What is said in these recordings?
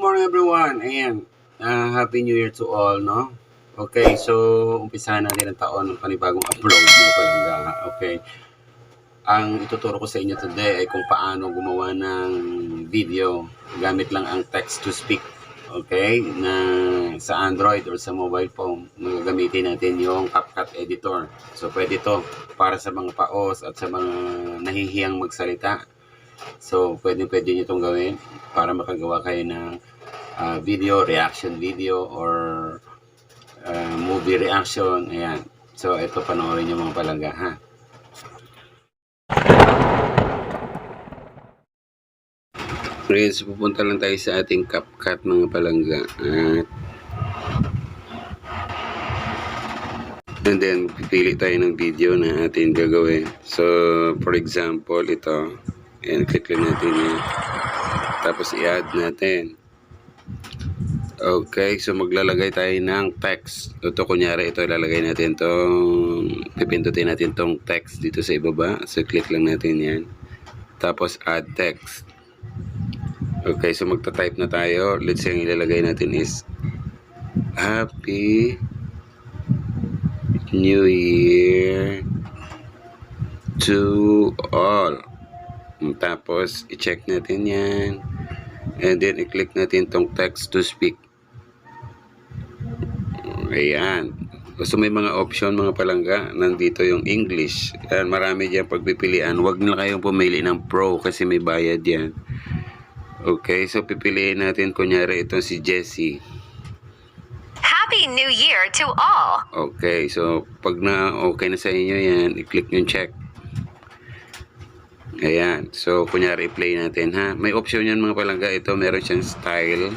good morning everyone. Ayan, ah, Happy New Year to all, no? Okay, so umpisahan natin ang taon ng panibagong upload ng palangga. Okay. Ang ituturo ko sa inyo today ay kung paano gumawa ng video gamit lang ang text to speak. Okay? Na sa Android or sa mobile phone, gagamitin natin yung CapCut editor. So pwede to para sa mga paos at sa mga nahihiyang magsalita. So, pwede pwede nyo itong gawin para makagawa kayo ng ah, video, reaction video, or ah, movie reaction. Ayan. So, ito panoorin nyo mga palangga, ha? Ngayon, so pupunta lang tayo sa ating CapCut mga palangga. At And then, pipili tayo ng video na atin gagawin. So, for example, ito. Ayan, click lang natin yan. Tapos, i-add natin. Okay, so maglalagay tayo ng text. Ito, kunyari, ito, ilalagay natin tong, pipindutin natin tong text dito sa ibaba. So, click lang natin yan. Tapos, add text. Okay, so magta-type na tayo. Let's say, ang ilalagay natin is, Happy New Year to all. Tapos, i-check natin yan. And then, i-click natin tong text to speak. Ayan. So, may mga option, mga palangga. Nandito yung English. Ayan, marami dyan pagpipilian. Huwag na kayong pumili ng Pro kasi may bayad yan. Okay, so pipiliin natin, kunyari, ito si Jessie. Happy New Year to all! Okay, so pag na okay na sa inyo yan, i-click yung check. Ayan, so kunyari i-play natin ha. May option yan mga palangga. Ito meron siyang style.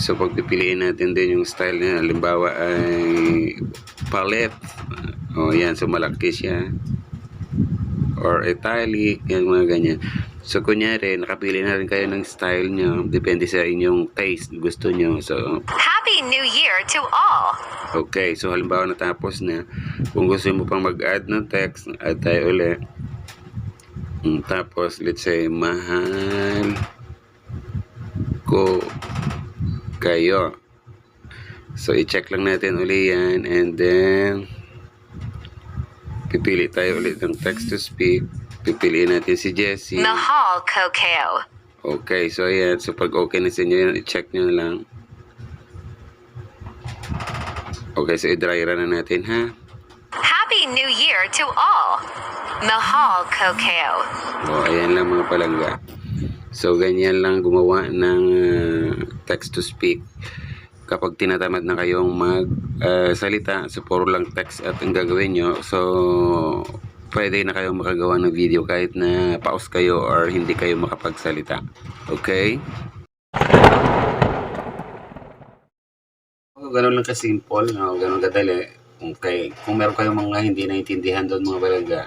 So pag pipiliin natin din yung style niya, halimbawa ay palette. O yan, so malaki siya. Or italic, yan mga ganyan. So kunyari, nakapili na rin kayo ng style nyo. Depende sa inyong taste, gusto nyo. So Happy New Year to all! Okay, so halimbawa natapos na. Kung gusto mo pang mag-add ng text, add tayo ulit. Mm, Tapos, let's say, mahal ko kayo. So, i-check lang natin uli yan. And then, pipili tayo ulit ng text to speak. Pipiliin natin si Jessie. Mahal Kokeo. Okay, so ayan. So, pag okay na sa inyo yan, i-check nyo lang. Okay, so i-dry run na natin, ha? Happy New Year to all! Mahal Kokeo. O, ayan lang mga palangga. So, ganyan lang gumawa ng uh, text to speak. Kapag tinatamad na kayong mag-salita, so puro lang text at ang gagawin nyo. So, pwede na kayong makagawa ng video kahit na pause kayo or hindi kayo makapagsalita. Okay? Oh, ganun lang ka-simple, no? ganun kadali. Okay. Kung meron kayong mga hindi naintindihan doon mga balangga,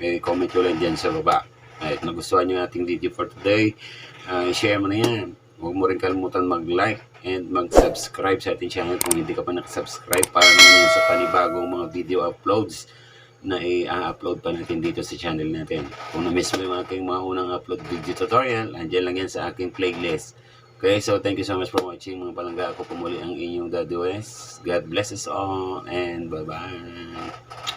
eh, comment nyo lang dyan sa baba. At nagustuhan nyo ating video for today, uh, share mo na yan. Huwag mo rin kalimutan mag-like and mag-subscribe sa ating channel kung hindi ka pa nakasubscribe para naman sa panibagong mga video uploads na i-upload pa natin dito sa channel natin. Kung na-miss mo yung aking mga unang upload video tutorial, andyan lang yan sa aking playlist. Okay, so thank you so much for watching mga palangga. Ako pumuli ang inyong Daddy West. God bless us all and bye-bye.